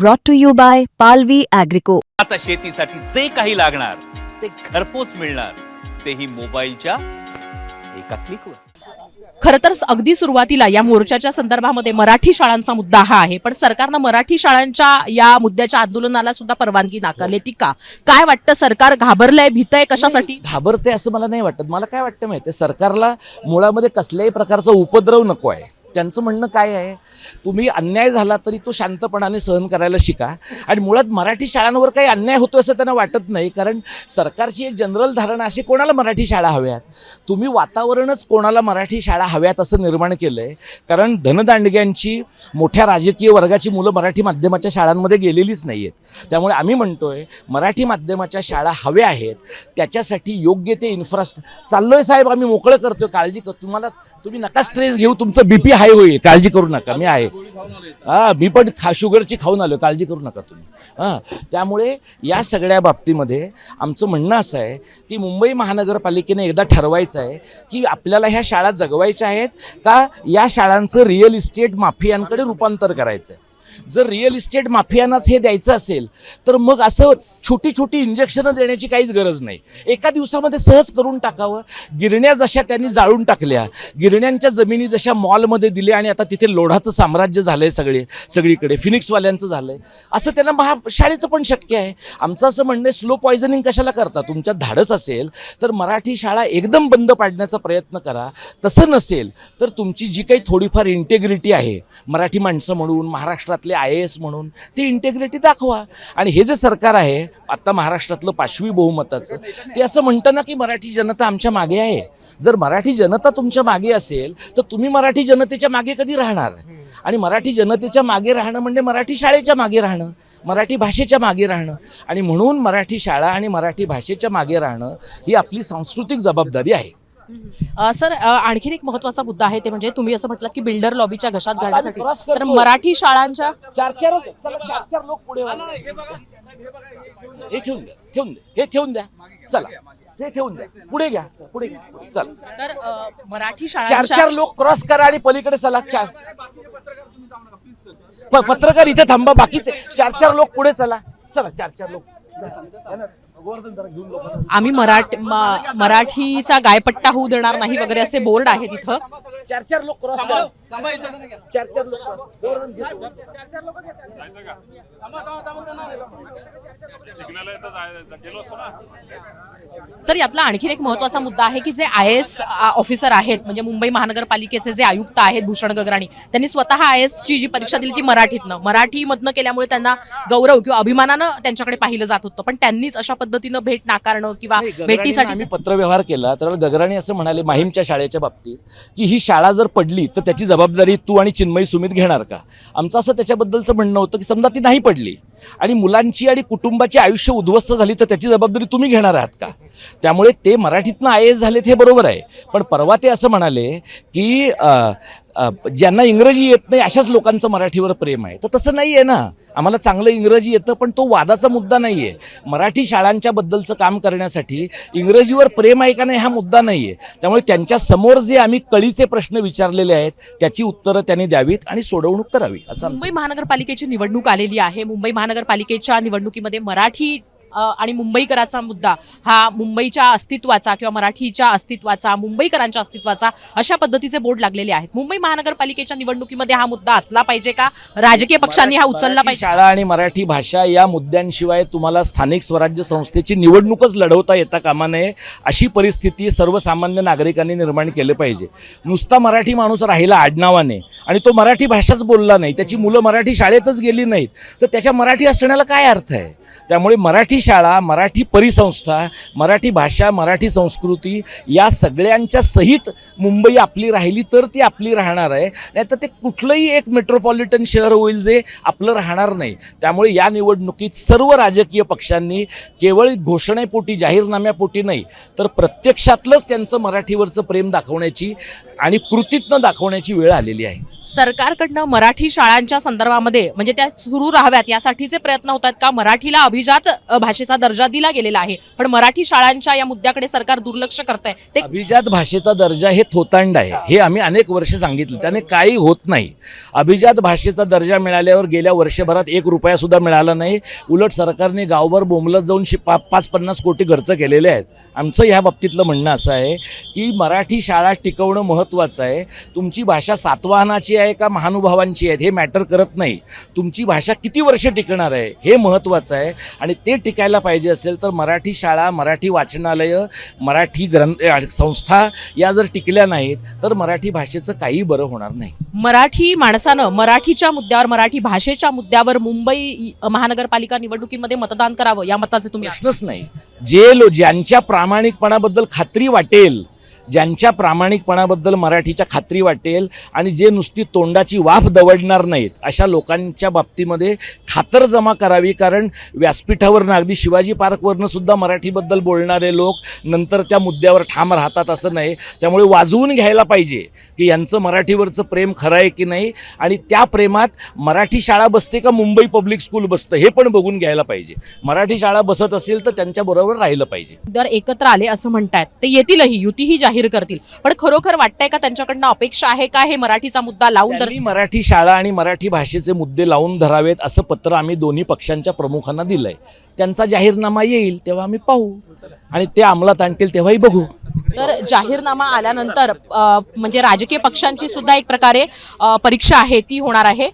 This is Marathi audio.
brought to you by Palvi Agrico. आता शेतीसाठी जे काही लागणार ते घरपोच मिळणार. तेही मोबाईलच्या एका क्लिकवर खरं तर अगदी सुरुवातीला या मोर्चाच्या संदर्भामध्ये मराठी शाळांचा मुद्दा हा आहे पण सरकारनं मराठी शाळांच्या या मुद्द्याच्या आंदोलनाला सुद्धा परवानगी नाकारली ती का? काय वाटतं सरकार घाबरलंय भीतय कशासाठी? घाबरते असं मला नाही वाटत. मला काय वाटतं माहिती सरकारला मुळामध्ये कसल्याही प्रकारचा उपद्रव नको आहे. त्यांचं म्हणणं काय आहे? तुम्ही अन्याय झाला तरी तो शांतपणाने सहन करायला शिका. आणि मुळात मराठी शाळांवर काही अन्याय होतो असं त्यांना वाटत नाही कारण सरकारची एक जनरल धारणा अशी कोणाला मराठी शाळा हव्यात? तुम्ही वातावरणच कोणाला मराठी शाळा हव्यात असं निर्माण केलं आहे कारण धनदांडग्यांची मोठ्या राजकीय वर्गाची मुलं मराठी माध्यमाच्या शाळांमध्ये गेलेलीच नाही आहेत त्यामुळे आम्ही म्हणतोय मराठी माध्यमाच्या शाळा हव्या आहेत त्याच्यासाठी योग्य ते इन्फ्रास्ट्रक्चर चाललोय साहेब आम्ही मोकळं करतोय काळजी कर तुम्हाला तुम्ही नका स्ट्रेस घेऊ तुमचं बीपी हाय होईल काळजी करू नका मी आहे. हा मी पण खा शुगरची खाऊन आलो काळजी करू नका तुम्ही. हां त्यामुळे या सगळ्या बाबतीमध्ये आमचं म्हणणं असं आहे की मुंबई महानगरपालिकेने एकदा ठरवायचं आहे की आपल्याला ह्या शाळा जगवायच्या आहेत का या शाळांचं रिअल इस्टेट माफियांकडे रूपांतर करायचं आहे जर रिअल इस्टेट माफियांनाच हे द्यायचं असेल तर मग असं छोटी छोटी इंजेक्शनं देण्याची काहीच गरज नाही. एका दिवसामध्ये सहज करून टाकावं. गिरण्या जशा त्यांनी जाळून टाकल्या गिरण्यांच्या जमिनी जशा मॉलमध्ये दिल्या आणि आता तिथे लोढाचं साम्राज्य झालं आहे सगळे सगळीकडे फिनिक्सवाल्यांचं झालं आहे असं त्यांना महा शाळेचं पण शक्य आहे. आमचं असं म्हणणं आहे स्लो पॉयझनिंग कशाला करता? तुमच्यात धाडस असेल तर मराठी शाळा एकदम बंद पाडण्याचा प्रयत्न करा. तसं नसेल तर तुमची जी काही थोडीफार इंटेग्रिटी आहे मराठी माणसं म्हणून महाराष्ट्रातल्या महाराष्ट्रातले आय ए एस म्हणून ती इंटेग्रिटी दाखवा. आणि हे जे सरकार आहे आत्ता महाराष्ट्रातलं पाशवी बहुमताचं ते असं म्हणतं ना की मराठी जनता आमच्या मागे आहे. जर मराठी जनता तुमच्या मागे असेल तर तुम्ही मराठी जनतेच्या मागे कधी राहणार? आणि मराठी जनतेच्या मागे राहणं म्हणजे मराठी शाळेच्या मागे राहणं मराठी भाषेच्या मागे राहणं. आणि म्हणून मराठी शाळा आणि मराठी भाषेच्या मागे राहणं ही आपली सांस्कृतिक जबाबदारी आहे. अ, सर आणखीन एक महत्त्वाचा मुद्दा आहे ते म्हणजे तुम्ही असं म्हटलं की बिल्डर लॉबीच्या घशात घालण्यासाठी. तर मराठी शाळांच्या चार चार चला चार चार लोक पुढे व्हा. हे ठेवून द्या ठेवून द्या हे ठेवून द्या. चला. ते ठेवून द्या. पुढे घ्या. चला, पुढे घ्या. चला. तर मराठी चार शाळांच्या चार लोक क्रॉस करा आणि पलीकडे चला. चार. पत्रकार इथे थांबा बाकीचे चार चार लोक पुढे चला. चला चार चार लोक. आम्ही मराठी मराठीचा गायपट्टा होऊ देणार नाही वगैरे असे बोर्ड आहे तिथं चार चार लोक क्रॉस करा. चार चार लोक क्रॉस. सर यातला आणखीन एक महत्त्वाचा मुद्दा आहे की जे आय एस ऑफिसर आहेत म्हणजे मुंबई महानगरपालिकेचे जे आयुक्त आहेत भूषण गगराणी त्यांनी स्वतः आय एस ची जी परीक्षा दिली ती मराठीतनं. मराठीमधनं केल्यामुळे त्यांना गौरव किंवा अभिमानानं त्यांच्याकडे पाहिलं जात होतं. पण त्यांनीच अशा पद्धतीनं भेट नाकारणं किंवा भेटीसाठी पत्रव्यवहार केला तर गगराणी असं म्हणाले माहीमच्या शाळेच्या बाबतीत की ही शाळा जर पडली तर त्याची जबाबदारी तू आणि चिन्मयी सुमित घेणार का? आमचं असं त्याच्याबद्दलचं म्हणणं होतं की समजा ती नाही पडली आणि मुलांची आणि कुटुंबाची आयुष्य उद्ध्वस्त झाली तर त्याची जबाबदारी तुम्ही घेणार आहात का? त्यामुळे ते मराठीतनं आय एस झालेत हे बरोबर आहे. पण परवा ते असं म्हणाले की ज्यांना इंग्रजी येत नाही अशाच लोकांचं मराठीवर प्रेम आहे. तर तसं नाही आहे ना. आम्हाला चांगलं इंग्रजी येतं पण तो वादाचा मुद्दा नाही आहे. मराठी शाळांच्या बद्दलचं काम करण्यासाठी इंग्रजीवर प्रेम आहे का नाही हा मुद्दा नाही आहे. त्यामुळे त्यांच्यासमोर जे आम्ही कळीचे प्रश्न विचारलेले आहेत त्याची उत्तरं त्यांनी द्यावीत आणि सोडवणूक करावी असं मुंबई महानगरपालिकेची निवडणूक आलेली आहे. मुंबई महानगरपालिकेच्या निवडणुकीमध्ये मराठी आणि मुंबईकराचा मुद्दा हा मुंबईच्या अस्तित्वाचा किंवा मराठीच्या अस्तित्वाचा मुंबईकरांच्या अस्तित्वाचा अशा पद्धतीचे बोर्ड लागलेले आहेत. मुंबई महानगरपालिकेच्या निवडणुकीमध्ये हा मुद्दा असला पाहिजे का? राजकीय पक्षांनी हा उचलला पाहिजे. शाळा आणि मराठी भाषा या मुद्द्यांशिवाय तुम्हाला स्थानिक स्वराज्य संस्थेची निवडणूकच लढवता येता कामा नये अशी परिस्थिती सर्वसामान्य नागरिकांनी निर्माण केलं पाहिजे. नुसता मराठी माणूस राहिला आडनावाने आणि तो मराठी भाषाच बोलला नाही त्याची मुलं मराठी शाळेतच गेली नाहीत तर त्याच्या मराठी असण्याला काय अर्थ आहे? त्यामुळे मराठी शाळा मराठी परिसंस्था मराठी भाषा मराठी संस्कृती या सगळ्यांच्या सहित मुंबई आपली राहिली तर ती आपली राहणार आहे. नाही तर ते कुठलंही एक मेट्रोपॉलिटन शहर होईल जे आपलं राहणार नाही. त्यामुळे या निवडणुकीत सर्व राजकीय पक्षांनी केवळ घोषणेपोटी जाहीरनाम्यापोटी नाही तर प्रत्यक्षातलंच त्यांचं मराठीवरचं प्रेम दाखवण्याची आणि कृतीतनं दाखवण्याची वेळ आलेली आहे. सरकारकडनं मराठी शाळांच्या संदर्भामध्ये म्हणजे त्या सुरू राहाव्यात यासाठीचे प्रयत्न होतात का? मराठीला अभिजात भाषेचा दर्जा दिला गेलेला आहे. पण मराठी शाळांच्या या मुद्द्याकडे सरकार दुर्लक्ष करत आहे ते अभिजात भाषेचा दर्जा हे थोतांड आहे. हे आम्ही अनेक वर्ष सांगितलं. त्याने काही होत नाही. अभिजात भाषेचा दर्जा मिळाल्यावर गेल्या वर्षभरात एक रुपया सुद्धा मिळाला नाही. उलट सरकारने गावभर बोंबलत जाऊन शि पा पाच पन्नास कोटी खर्च केलेले आहेत. आमचं ह्या बाबतीतलं म्हणणं असं आहे की मराठी शाळा टिकवणं महत्त्वाचं आहे. तुमची भाषा सातवाहनाची आहे का महानुभावांची आहे हे मॅटर करत नाही. तुमची भाषा किती वर्ष टिकणार आहे हे महत्त्वाचं आहे. आणि ते टिकायला पाहिजे असेल तर मराठी शाळा मराठी वाचनालयं मराठी ग्रंथ संस्था या जर टिकल्या नाहीत तर मराठी भाषेचं काही बरं होणार नाही. मराठी माणसानं मराठीच्या मुद्द्यावर मराठी भाषेच्या मुद्द्यावर मुंबई महानगरपालिका निवडणुकीमध्ये मतदान करावं या मताचे तुम्ही प्रश्नच नाही. जे लो ज्यांच्या प्रामाणिकपणाबद्दल खात्री वाटेल ज्यांच्या प्रामाणिकपणाबद्दल मराठीच्या खात्री वाटेल आणि जे नुसती तोंडाची वाफ दवडणार नाहीत अशा लोकांच्या बाबतीमध्ये खातर जमा करावी कारण व्यासपीठावरनं अगदी शिवाजी पार्कवरनं सुद्धा मराठीबद्दल बोलणारे लोक नंतर त्या मुद्द्यावर ठाम राहतात असं नाही. त्यामुळे वाजवून घ्यायला पाहिजे की यांचं मराठीवरचं प्रेम खरं आहे की नाही आणि त्या प्रेमात मराठी शाळा बसते का मुंबई पब्लिक स्कूल बसतं हे पण बघून घ्यायला पाहिजे. मराठी शाळा बसत असेल तर त्यांच्याबरोबर राहिलं पाहिजे. दर एकत्र आले असं म्हणतायत ते येतीलही युतीही जाहीर करतील. पण खरोखर वाटतंय का त्यांच्याकडनं अपेक्षा आहे का? हे मराठीचा मुद्दा लावून तर मराठी शाळा आणि मराठी भाषेचे मुद्दे लावून धरावेत असं पत्र आम्ही दोन्ही पक्षांच्या प्रमुखांना दिलंय. त्यांचा जाहीरनामा येईल तेव्हा आम्ही पाहू. आणि ते अंमलात आणतील तेव्हाही बघू. तर जाहीरनामा आल्यानंतर म्हणजे राजकीय पक्षांची सुद्धा एक प्रकारे परीक्षा आहे ती होणार आहे.